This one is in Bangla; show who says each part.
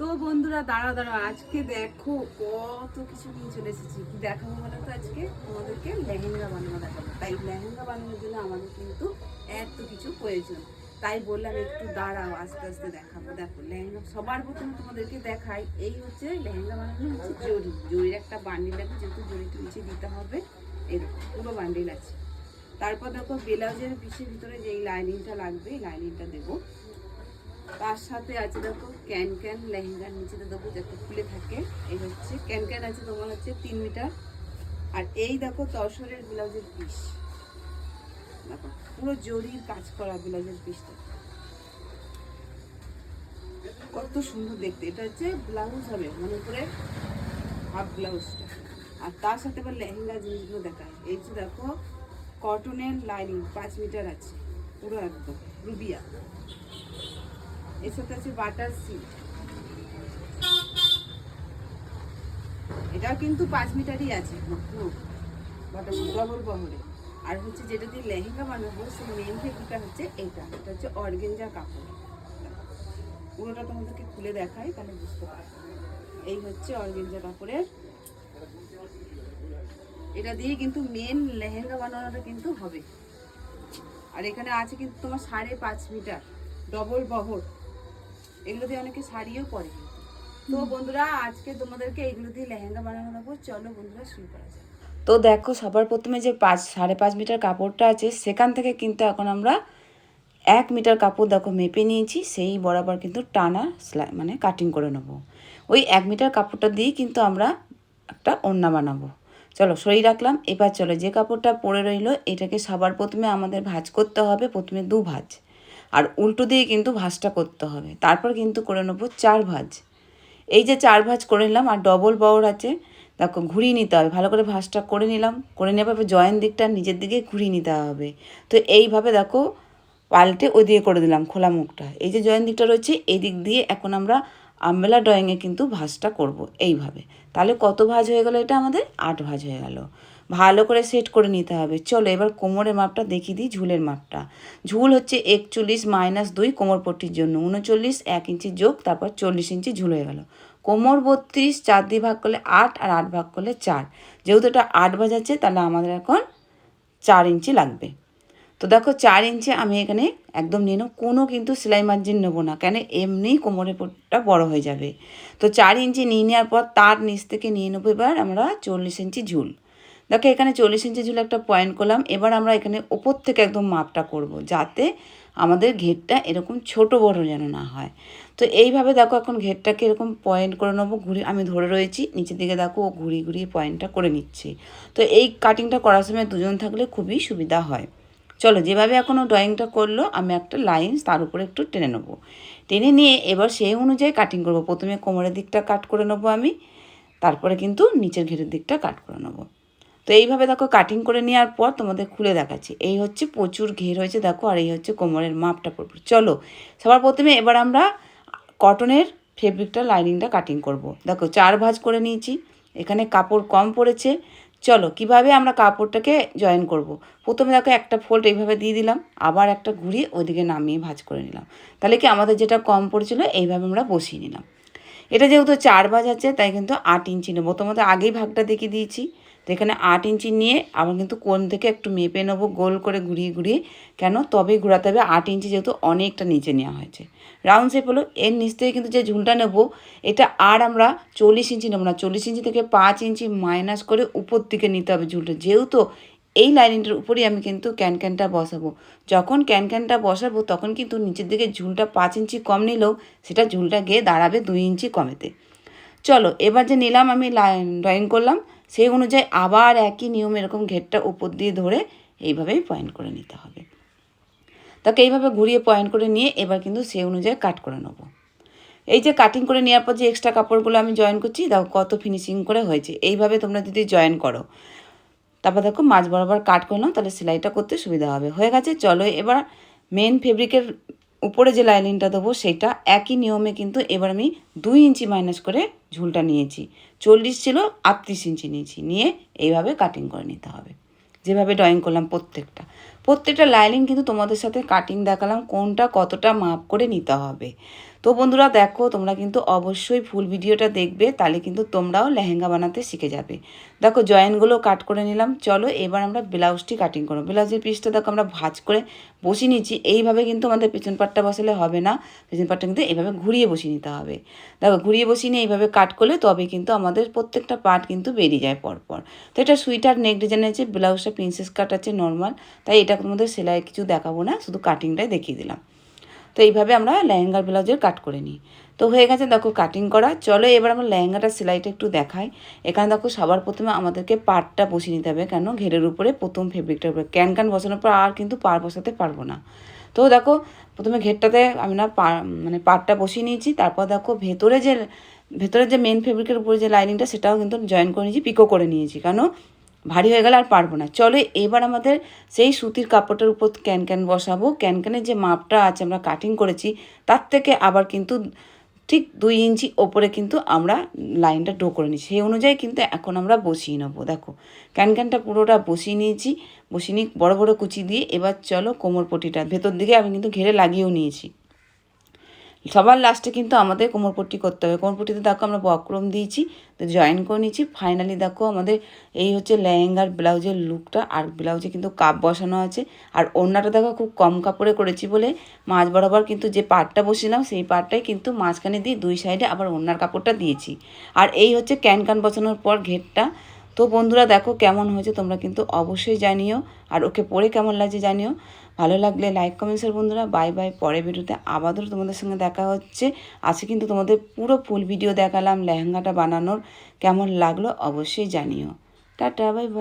Speaker 1: তো বন্ধুরা দাঁড়া দাঁড়া আজকে দেখো কত কিছু নিয়ে চলে এসেছি। কি দেখাবো বলো তো আজকে? তোমাদেরকে লেহেঙ্গা বানানো দেখাবো। তাই লেহেঙ্গা বানানোর জন্য আমাদের কিন্তু এত কিছু প্রয়োজন। তাই বললাম একটু দাঁড়াও, আস্তে আস্তে দেখাবো। দেখো, লেহেঙ্গা সবার প্রথমে তোমাদেরকে দেখাই, এই হচ্ছে লেহেঙ্গা বানানো হচ্ছে জরি জরির একটা বান্ডিল আছে যেহেতু জরিটা নিচে দিতে হবে। এরকম পুরো বান্ডিল আছে। তারপর দেখো, ব্লাউজের পিসের ভিতরে যে লাইনিংটা লাগবে, এই লাইনিংটা দেবো। তার সাথে আছে দেখো ক্যান ক্যান লেহেঙ্গার নিচে দেখো যাতে খুলে থাকে, এই হচ্ছে ক্যান ক্যান আছে তোমার হচ্ছে তিন মিটার। আর এই দেখো তসরের ব্লাউজের পিস। দেখো, পুরো জরির কাজ করা ব্লাউজের পিসটা। কত সুন্দর দেখতে। এটা হচ্ছে ব্লাউজ হবে, মনে করে হাফ ব্লাউজটা। আর তার সাথে আবার লেহেঙ্গা জিনিসগুলো দেখায়। এই যে দেখো কটনের লাইনিং পাঁচ মিটার আছে, পুরো একদম, রুবিয়া। এর সাথে আছে বাটার সিল্ক এটাও কিন্তু পাঁচ মিটারই আছে বাটার ডবল বহরে। আর হচ্ছে যেটা দিয়ে লেহেঙ্গা বানাবো, সেই মেন ফেব্রিকটা হচ্ছে এটা এটা হচ্ছে অর্গেঞ্জা কাপড়। পুরোটা তোমাদেরকে খুলে দেখাই, তাহলে বুঝতে পারবে। এই হচ্ছে অর্গেঞ্জা কাপড়ের। এটা দিয়ে কিন্তু মেন লেহেঙ্গা বানানোটা কিন্তু হবে। আর এখানে আছে কিন্তু তোমার সাড়ে পাঁচ মিটার ডবল বহর। এগুলো দিয়ে অনেকে শাড়িও পরে। তো বন্ধুরা আজকে তোমাদেরকে এগুলো দিয়ে লেহেঙ্গা বানানো দেবো। চলো বন্ধুরা শুরু করা যাক।
Speaker 2: তো দেখো সবার প্রথমে যে পাঁচ সাড়ে পাঁচ মিটার কাপড়টা আছে সেখান থেকে কিন্তু এখন আমরা এক মিটার কাপড় দেখো মেপে নিয়েছি। সেই বরাবর কিন্তু টানা সেলাই মানে কাটিং করে নেব। ওই এক মিটার কাপড়টা দিয়েই কিন্তু আমরা একটা ওড়না বানাবো। চলো সরিয়ে রাখলাম। এবার চলো যে কাপড়টা পরে রইল এটাকে সবার প্রথমে আমাদের ভাঁজ করতে হবে। প্রথমে দু ভাঁজ। আর উল্টো দিয়ে কিন্তু ভাঁজটা করতে হবে। তারপর কিন্তু করে নেব চার ভাঁজ। এই যে চার ভাঁজ করে নিলাম আর ডবল বহর আছে, দেখো ঘুরিয়ে নিতে হবে। ভালো করে ভাঁজটা করে নিলাম, করে নেওয়ার পর জয়েন দিকটা নিজের দিকে ঘুরিয়ে নিতে হবে। তো এইভাবে দেখো পাল্টে ওই দিয়ে করে দিলাম খোলা মুখটা। এই যে জয়েন দিকটা রয়েছে, এই দিক দিয়ে এখন আমরা আমবেলা ড্রয়িংয়ে কিন্তু ভাঁজটা করব এইভাবে। তাহলে কত ভাঁজ হয়ে গেল এটা আমাদের? আট ভাঁজ হয়ে গেল। ভালো করে সেট করে নিতে হবে। চলো এবার কোমরের মাপটা দেখিয়ে দিই, ঝুলের মাপটা। ঝুল হচ্ছে একচল্লিশ মাইনাস দুই কোমর পট্টির জন্য। উনচল্লিশ, এক ইঞ্চি যোগ, তারপর চল্লিশ ইঞ্চি ঝুল হয়ে গেল। কোমর বত্রিশ, চার দিয়ে ভাগ করলে আট আর আট ভাগ করলে চার। যেহেতু এটা আট বাজাচ্ছে, তাহলে আমাদের এখন চার ইঞ্চি লাগবে। তো দেখো, চার ইঞ্চি আমি এখানে একদম নিয়ে নেব। কোনো কিন্তু সেলাই মার্জিন নেব না, কেন এমনি কোমরের পটটা বড় হয়ে যাবে। তো চার ইঞ্চি নিয়ে নেওয়ার পর তার নিচ থেকে নিয়ে নেব এবার আমরা চল্লিশ ইঞ্চি ঝুল। দেখো, এখানে চল্লিশ ইঞ্চি ঝুল একটা পয়েন্ট করলাম। এবার আমরা এখানে ওপর থেকে একদম মাপটা করব, যাতে আমাদের ঘেরটা এরকম ছোট বড় যেন না হয়। তো এইভাবে দেখো, এখন ঘেরটাকে এরকম পয়েন্ট করে নেব, ঘুরি আমি ধরে রয়েছি। নিচের দিকে দেখো, ও ঘুরিয়ে ঘুরিয়ে পয়েন্টটা করে নিচ্ছি। তো এই কাটিংটা করার সময় দুজন থাকলে খুবই সুবিধা হয়। চলো, যেভাবে এখনও ড্রয়িংটা করল, আমি একটা লাইন তার উপরে একটু টেনে নেব। টেনে নিয়ে এবার সেই অনুযায়ী কাটিং করব। প্রথমে কোমরের দিকটা কাট করে নেব আমি, তারপরে কিন্তু নিচের ঘেরের দিকটা কাট করে নেব। তো এইভাবে দেখো কাটিং করে নেওয়ার পর তোমাদের খুলে দেখাচ্ছি। এই হচ্ছে প্রচুর ঘের হয়েছে দেখো, আর এই হচ্ছে কোমরের মাপটা পড়ব চলো, সবার প্রথমে এবার আমরা কটনের ফেব্রিকটা লাইনিংটা কাটিং করব। দেখো, চার ভাঁজ করে নিয়েছি, এখানে কাপড় কম পড়েছে। চলো, কীভাবে আমরা কাপড়টাকে জয়েন করব। প্রথমে দেখো একটা ফোল্ড এইভাবে দিয়ে দিলাম, আবার একটা ঘুরিয়ে ওইদিকে নামিয়ে ভাঁজ করে নিলাম। তাহলে কি আমাদের যেটা কম পড়েছিল, এইভাবে আমরা বসিয়ে নিলাম। এটা যেহেতু চার ভাঁজ আছে, তাই কিন্তু আট ইঞ্চি নেব। তোমাদের আগেই ভাগটা দেখিয়ে দিয়েছি। তো এখানে আট ইঞ্চি নিয়ে আবার কিন্তু কোন থেকে একটু মেপে নেব, গোল করে ঘুরিয়ে ঘুরিয়ে। কেন? তবেই ঘোরাতে হবে। আট ইঞ্চি যেহেতু অনেকটা নিচে নেওয়া হয়েছে। রাউন্ড শেপ হলো, এর নিচ থেকে কিন্তু যে ঝুলটা নেব, এটা আর আমরা চল্লিশ ইঞ্চি নেব না। চল্লিশ ইঞ্চি থেকে পাঁচ ইঞ্চি মাইনাস করে উপর দিকে নিতে হবে ঝুলটা। যেহেতু এই লাইনটার উপরেই আমি কিন্তু ক্যানক্যানটা বসাবো। যখন ক্যানক্যানটা বসাবো, তখন কিন্তু নিচের দিকে ঝুলটা পাঁচ ইঞ্চি কম নিলেও সেটা ঝুলটা গিয়ে দাঁড়াবে দুই ইঞ্চি কমেতে। চলো, এবার যে নিলাম আমি ড্রয়িং করলাম সেই অনুযায়ী আবার একই নিয়ম এরকম ঘেরটা উপর দিয়ে ধরে এইভাবেই পয়েন্ট করে নিতে হবে। তাকে এইভাবে ঘুরিয়ে পয়েন্ট করে নিয়ে এবার কিন্তু সেই অনুযায়ী কাট করে নেব। এই যে কাটিং করে নেওয়ার পর যে এক্সট্রা কাপড়গুলো আমি জয়েন করছি, দেখো কত ফিনিশিং করে হয়েছে। এইভাবে তোমরা যদি জয়েন করো, তারপর দেখো মাছ বরাবর কাট করে নাও, তাহলে সেলাইটা করতে সুবিধা হবে। হয়ে গেছে, চলো এবার মেন ফেব্রিকের উপরে যে লাইনিংটা দেবো সেটা একই নিয়মে কিন্তু এবার আমি দুই ইঞ্চি মাইনাস করে ঝুলটা নিয়েছি। চল্লিশ ছিল, আটত্রিশ ইঞ্চি নিয়েছি। নিয়ে এইভাবে কাটিং করে নিতে হবে। যেভাবে ড্রয়িং করলাম প্রত্যেকটা। প্রত্যেকটা লাইনিং কিন্তু তোমাদের সাথে কাটিং দেখালাম, কোনটা কতটা মাপ করে নিতে হবে। তো বন্ধুরা দেখো, তোমরা কিন্তু অবশ্যই ফুল ভিডিওটা দেখবে, তাহলে কিন্তু তোমরাও লেহেঙ্গা বানাতে শিখে যাবে। দেখো জয়েন্টগুলো কাট করে নিলাম। চলো, এবার আমরা ব্লাউজটি কাটিং করব। ব্লাউজের পিসটা দেখো, আমরা ভাঁজ করে বসিয়ে নিচ্ছি। এইভাবে কিন্তু আমাদের পেছন পাটটা বসালে হবে না। পেছন পাটটা কিন্তু এইভাবে ঘুরিয়ে বসিয়ে নিতে হবে। দেখো, ঘুরিয়ে বসিয়ে নিয়ে এইভাবে কাট করলে তবে কিন্তু আমাদের প্রত্যেকটা পার্ট কিন্তু বেরিয়ে যায় পরপর। তো এটা সুইটার নেক ডিজাইনের আছে, ব্লাউজটা প্রিন্সেস কাট আছে নর্মাল তাই এটা তোমাদের সেলাই কিছু দেখাবো না, শুধু কাটিংটাই দেখিয়ে দিলাম। তো এইভাবে আমরা লেহেঙ্গার ব্লাউজের কাট করে নিই। তো হয়ে গেছে দেখো কাটিং করা। চলো এবার আমরা লেহেঙ্গাটা সেলাইটা একটু দেখাই। এখানে দেখো সবার প্রথমে আমাদেরকে পাড়টা বসিয়ে নিতে হবে কেন? ঘেরের উপরে প্রথম ফেব্রিকটার উপরে। ক্যান ক্যান বসানোর পর আর কিন্তু পাড় বসাতে পারব না। তো দেখো প্রথমে ঘেরটাতে আমি না পা মানে পাড়টা বসিয়ে নিয়েছি। তারপর দেখো ভেতরে যে ভেতরে যে মেন ফেব্রিকের উপরে যে লাইনিংটা সেটাও কিন্তু জয়েন করে নিয়েছি পিকো করে নিয়েছি। কেন? ভারী হয়ে গেলে আর পারব না। চলো এবার আমাদের সেই সুতির কাপড়টার উপর ক্যান ক্যান বসাবো। ক্যান ক্যানের যে মাপটা আছে আমরা কাটিং করেছি, তার থেকে আবার কিন্তু ঠিক দুই ইঞ্চি ওপরে কিন্তু আমরা লাইনটা ড্র করে নিচ্ছি সেই অনুযায়ী কিন্তু এখন আমরা বসিয়ে নেব। দেখো, ক্যান ক্যানটা পুরোটা বসিয়ে নিয়েছি, বসিয়ে নিয়ে বড়ো বড়ো কুচি দিয়ে। এবার চলো কোমর পট্টিটা ভেতর দিকে আমি কিন্তু ঘেরে লাগিয়েও নিয়েছি। সবার লাস্টে কিন্তু আমাদের কোমরপট্টি করতে হবে। কোমরপট্টিতে দেখো আমরা বক্রম দিয়েছি, তো জয়েন করে নিয়েছি। ফাইনালি দেখো আমাদের এই হচ্ছে লেহেঙ্গার ব্লাউজের লুকটা আর ব্লাউজে কিন্তু কাপ বসানো আছে। আর ওড়নাটা দেখো খুব কম কাপড়ে করেছি বলে মাঝ বরাবর কিন্তু যে পাটটা বসিলাম সেই পাটটাই কিন্তু মাঝখানে দিয়ে দুই সাইডে আবার ওড়নার কাপড়টা দিয়েছি। আর এই হচ্ছে ক্যান ক্যান বসানোর পর ঘেরটা। তো বন্ধুরা দেখো কেমন হয়েছে তোমরা কিন্তু অবশ্যই জানিও। আর ওকে পড়ে কেমন লাগছে জানিও। ভালো লাগলে লাইক কমেন্টসের বন্ধুরা। বাই বাই পরে ভিডিওতে আবারও তোমাদের সঙ্গে দেখা হচ্ছে। আজকে কিন্তু তোমাদের পুরো ফুল ভিডিও দেখালাম লেহেঙ্গাটা বানানোর। কেমন লাগল অবশ্যই জানিও। Tata bye bye